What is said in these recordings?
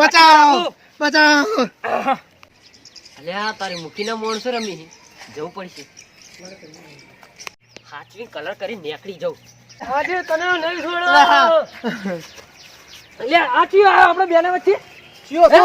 બચાવ બચાવ અલ્યા તારી મૂકીને માણસો રમી? જવું પડશે. હાચવી કલર કરી નીકળી જવું. આજે તને નહીં છોડો. અલ્યા આચી આયો આપણે બેને વચ્ચે? ચિયો છો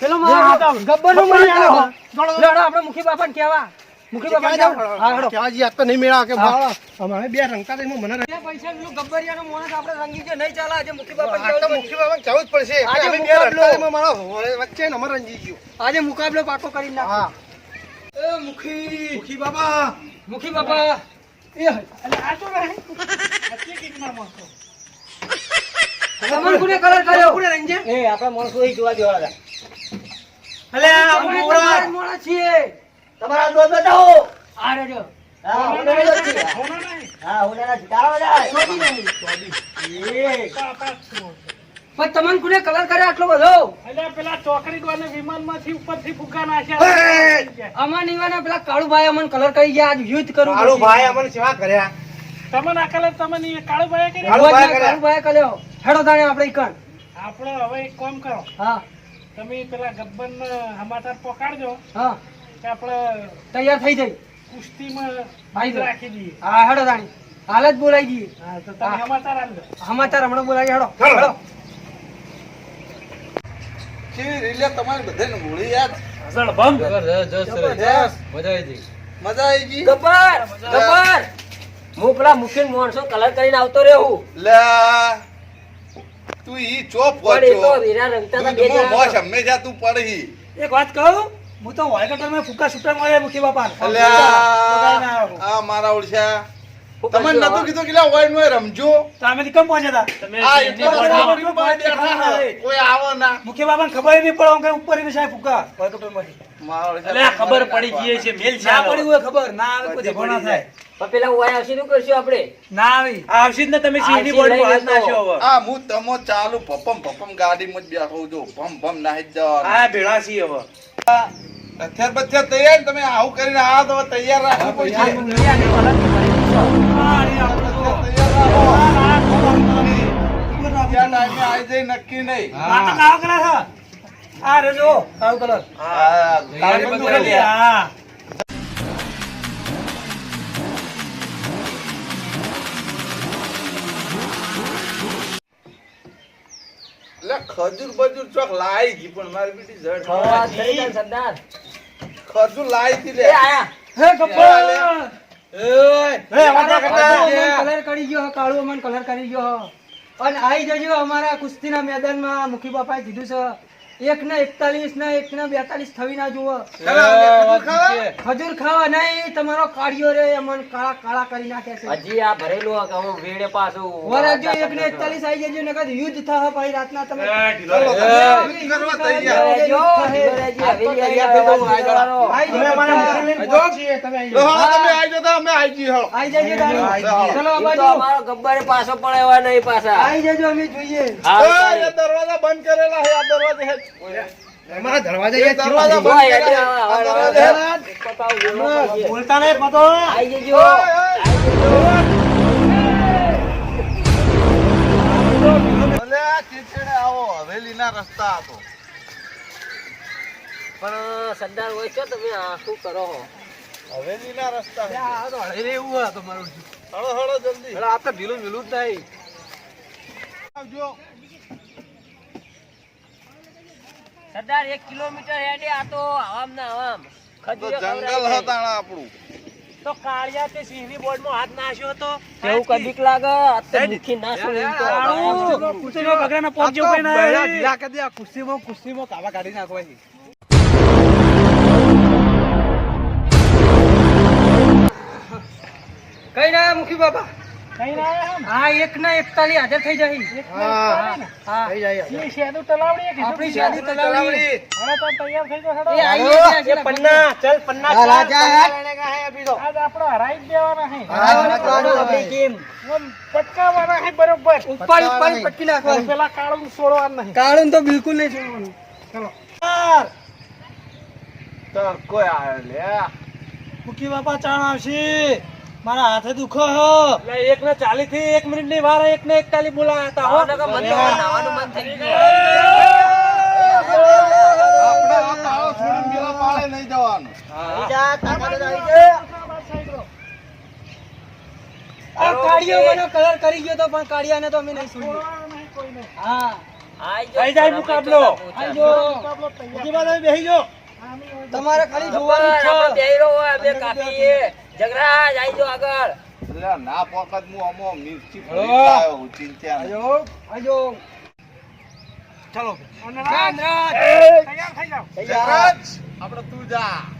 પેલો મારો ગબ્બર નો મરી આપણે મુખી બાપાને કહેવા. મુખી બાબા જાવ હા હેડો. કેવાજી આજ તો નહીં મેળા કે ભાળા અમારે બે રંગતા તો મને બે પૈસા પેલું ગબ્બરિયાનો મોણસ આપણે રંગી ગયો નહીં ચાલે આજે મુખી બાબા જાવ તો કહેવું બાબા જાવ જ પડશે. આજે અમે બે. રંગતા મારો વચ્ચે ને અમારે રંગી ગયો. આજે મુકાબલો પાકો કરી નાખ. હા. એ મુખી. મુખી બાબા મુખી બાપા. તમને કોને કલર કર્યો? કોને રંજે એ આપણા માણસો અહીં જોવા દેવાના. અલે આ મોરા. તમારા છીએ. તમારા દોસ્ત બતાવો આ હા હા. તારા બધા. પણ તમને કોને કલર કર્યો આટલો બધો? અમાર નીવાના પેલા કાળુભાઈ અમને કલર કરી ગયા. આજ યુદ્ધ કરવું કાળુ પડશે. ભાઈ અમને સેવા કર્યા. કાળુભાઈ આપણે કાળુભાઈ કર્યો? હેડો તાણે આપણે ઈકણ. હવે એક કામ કરો. હા. તમે પેલા ગબ્બર સમાચાર પકડજો. હા. કે આપણે તૈયાર થઈ જઈ કુસ્તીમાં ભાઈ રાખી દઈએ. હા હેડો તાણી. હાલ જ બોલાઈ દઈએ હા તો તમે સમાચાર આપજો સમાચાર હમણાં બોલાવી હેડો. હેડો. હેડો. કેવી રીતે તમારી બધાને મૂળી યાદ? મજા આવી ગઈ. ગબ્બર ગબ્બર. હું પેલા મુખ્ય માણસો કલર કરીને આવતો રહ્યો લે. તું ઈ ચોપ પણ એ તો વીરા રંગતા હતા બે જણા મોશ તો. તું પડી. એક વાત કહું? હું તો વાયકટરમાં ફૂકા સુટા મળે મુખી બાપા અલ્યા આ મારા ઓળશા. તમને નતો કીધું કે લા વાઈનમાં રમજો? તો અમે કમ પહોંચ્યા હતા આ એટલો બધો બહાર બેઠા છે. કોઈ આવો ના. મુખી બાપા ખબર નહીં પડે કે ઉપરની સાહેબ ફૂકા વાયકટરમાંથી મારા ખબર પડી ગઈ છે મેલ ના પડી હોય ખબર ના આવે કોઈ ઝઘડો ના થાય. પેલા ઓય આવશે શું કરશું આપણે? ના આવી. આવશે જ ને તમે સિંહની બોડીમાં હાથ નાખ્યો હવે. આ હું તમો ચાલુ ભપમ ભપમ ગાડીમાં જ બેઠો છું. ભમ ભમ નાહી જ જવાનું. ભેળા છીએ હવે. હથિયાર બથિયાર તૈયાર તમે આવું કરીને આ તો તૈયાર રાખવું પડશે નક્કી નહીં. આ કાળો કલર હા, ખજૂર બજૂર ચોક લાઈ ગઈ પણ મારી બેટી જડ થઈ જાય સરદાર. ખજૂર લાઈ હતી લે. હે ગબ્બર હે કલર કરી ગયો હો, કાળું અમન કલર કરી ગયો અને આઈ જજો અમારા કુસ્તીના મેદાનમાં. મુખી બાપાએ કીધું છે એક ને એકતાલીસ ને એક ને બેતાલીસ થવી ના જુઓ ખજૂર ખાવા? નહીં તમારો કાઢ્યો રે અમન કાળા કાળા કરી નાખે છે. હજી આ ભરેલું હું વેડે પાછું વરાજો એક ને એકતાલીસ આવી જજો નકર યુદ્ધ થશે ભાઈ રાતના તમે. આવી આવી આવી ગબ્બરે પાછો પડે નહીં પાછા. આઈ જજો અમે જોઈએ. દરવાજા બંધ કરેલા દરવાજા આ. બોલતા નહીં પતો જજો. ભલે આ આવો હવેલીના રસ્તા હતો. પણ સરદાર હોય છો તમે આ શું કરો હવેલી હવેલીના રસ્તા છે. એવું હોય તમારું હળો હળો જલ્દી. આ તો ઢીલું મિલું જ નહીં આવજો. સરદાર એક કિલોમીટર હેડે આ તો આવામ. ના આવામ જંગલ હતા આપણું. તો કાળિયા તે સિંહની બોર્ડમાં હાથ નાખ્યો હતો? કેવું કદીક લાગે? આ તો મુખી તો. કાળું, બગડાના પગ જેવું કઈ ના ઢીલા કરી દે, કુસ્તીમાં કુસ્તીમાં કાવા કાઢી નાખવા કઈ ના મુખી આમ. હા એક ના એકતાલીસ હાજર થઈ જાય. હા, હા થઈ જાય યાર. એ શેરનું તલાવડી કીધું? આપણી શાદી તલાવડી. હવે તો તૈયાર થઈ ગયો એ આઈ ગયા પન્ના ચલ પન્ના હા, ચાલ. રાજા હે. આજ આપણે હરાઈ દેવાના છે હા, કેમ? પટકાવાના છે બરોબર. ઉપર ઉપર પટકી નાખવાનું. પેલા કાળું છોડવાનું નહીં. કાળું તો બિલકુલ નહીં છોડવાનું. તો કોઈ આવે લે. મુખી બાપા ચાણ આવશે. મારા હાથે દુખો હો. એક ને ચાલી થી એક મિનિટની વાર એક ને એકતાલી બોલાયા હતા ને કે મને તો નાવાનું મન થઈ ગયું. આપણે આ તાળો છોડીને પેલા પાળે નહીં જવાનું. આ કાળિયો મને કલર કરી ગયો તો પણ કાળિયાને તો અમે નહીં છોડ્યું. હા. આઈ જાય મુકાબલો. આજો બેહી જો. તમારે ખાલી જોવાનું છે કાપીએ જગરાજ આઈ જો આગળ. એટલે ના પોકત હું અમો મિર્ચી ફરી આવ્યો હું ચિંતા. આજો આજો ચલો. રાજ જગરાજ, આપણે તું જા.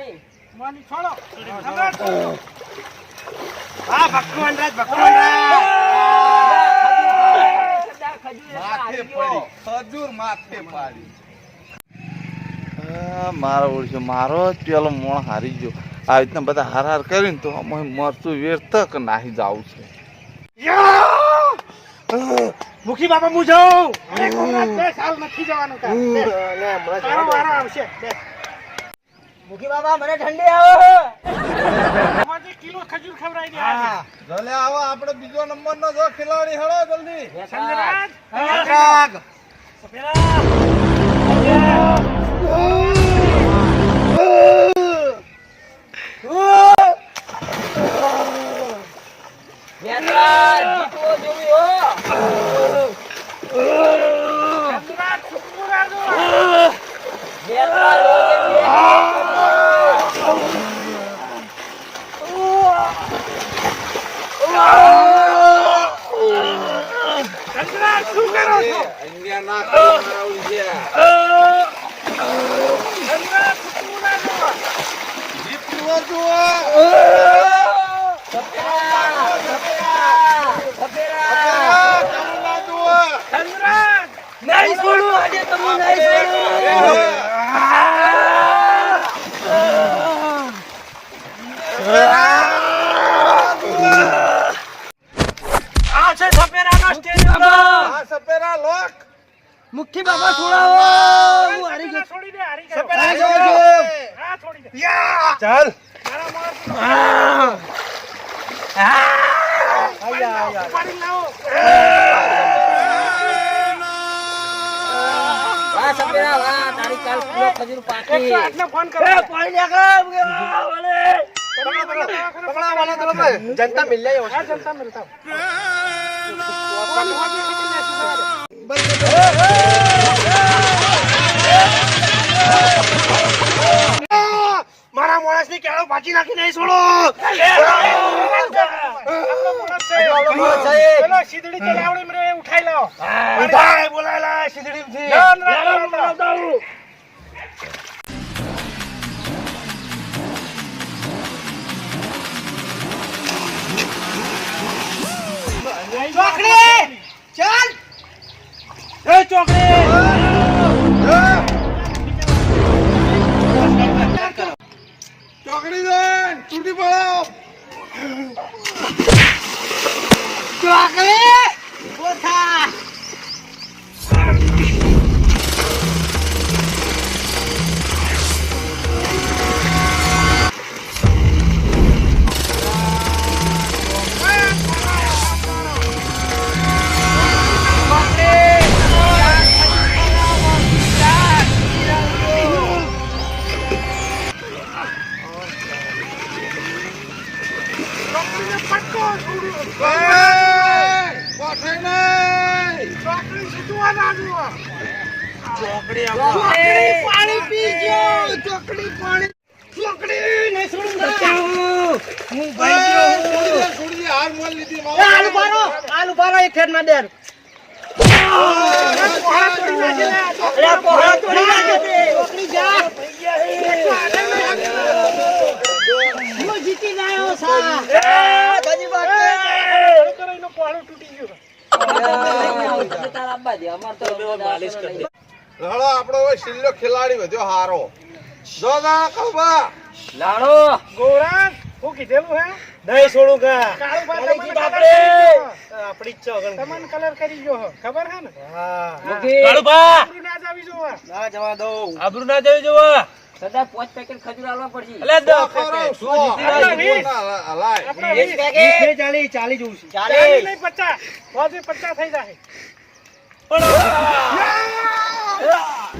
હાર્મોની હા ભગવાન રાજ ભગવાન રાજ ખજૂર માથે પાડી. મારો ઓળખ્યો મારો જ પેલો મોણ હારી ગયો. આ રીતના બધા હાર હાર કરીને તો અમે મરતું વેર તક નાહી જવું છે. મુખી બાપા હું જાઉં. સાલ નથી જવાનું મુખી બાબા મને ઠંડી આવે કિલો ખજૂર ખવડાવી દે ભલે આવો આપણે બીજો નંબર નો જો ખેલાડી હળો જલ્દી. જગરાજ જીતવો જોવી હો સપેરા લોક. મુખી બાબા છોડાવો હું. હારી ગયો. છોડી દે હારી સપેરા ગયો. લોક. હા છોડી દે. યા. ચાલ. ઉપાડી લાવો. વાહ સપેરા વાહ તારી કાલ કિલો ખજૂર પાકી. એકસો આઠને ફોન કરો. જનતા મિલ જાય જનતા મિલતા મારા માણસની કેળો પાછી નાખી નહીં છોડો શીદડી ઉઠાઈ લાવો ઉઠાય બોલાયેલા શીદડી એ ચોકડી! ચોકડી દોન તૂટી પડો. ચોકડી! પાણી પીજો ચોકડી પાણી ચોકડી નહીં છોડું હું ભાઈ ગયો આલુ બારો આલુ બારો એક ઠેર ના દેર અરે પોહા તોડી નાખે તે ચોકડી જા હું જીતી ગયો પાણી તૂટી ગયું તારા આબા દે તો માલિશ કરી લડો આપણો હવે છેલ્લો ખેલાડી વધ્યો હારો. જો ના કબા લાડો ગોરાન હું કીધેલું હે? નહીં છોડું કા કાળું ભાઈ કાળી જીત ગયો. આપણી જ છે તમને કલર કરી ગયો ખબર હે ને? હા. મૂકી. કાળુભા આબરૂ ના જાવી જોવા. ના જવા દો આબરૂ ના જાવી જો સદા પાંચ પેકેટ ખજૂર આલવા પડશે. અલે દો કરો સો આપણા વીસ. હલાય. આપણા વીસ વીસ. પેકેટ ચાલી ચાલી જોઉં છું ચાલીસ. નહીં પચાસ. વધુ પચાસ થઈ જાય પાણી, Yeah!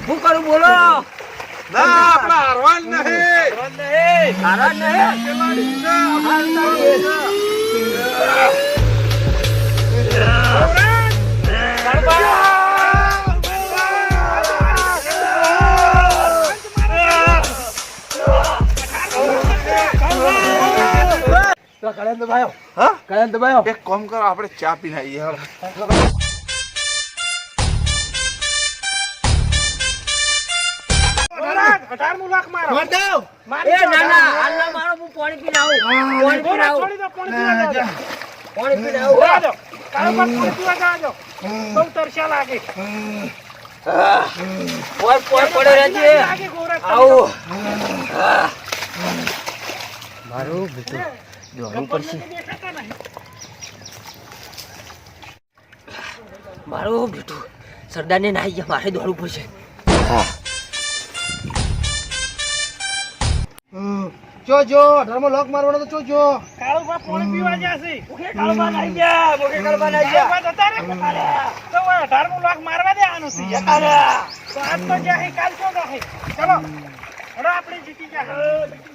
હું કરું બોલો ના આપણે હારવાન નહીં તારા નહીં હા એક કામ કરો આપણે ચા પી આવીએ હાલો. ગોરાન, અઢારમું લાખ મારો. મારી એ દો, ના ના અઢાર. હાલ ના મારો હું પાણી પીને પાણી પીને બહુ તરસ્યા લાગે. પોર પોર પડે રહેજે. આવું. મારું બેટું દોડવું પડશે. સરદારને નાઈ ગયા મારે દોડવું પડશે. જો જો ધર્મ લોક મારવાનો તો જો. જો કાળો ભાત પાણી પીવા જશે. કાળુભા નાઈ ગયા ઓકે કાળુભા નાઈ કાળો ગયા ભાત તારે? તો હવે અઢારમું લાખ મારવા દે આનું છે. તો આજ તો જાહી કાલ તો જાહે. ચલો. હડો આપણે જીતી ગયા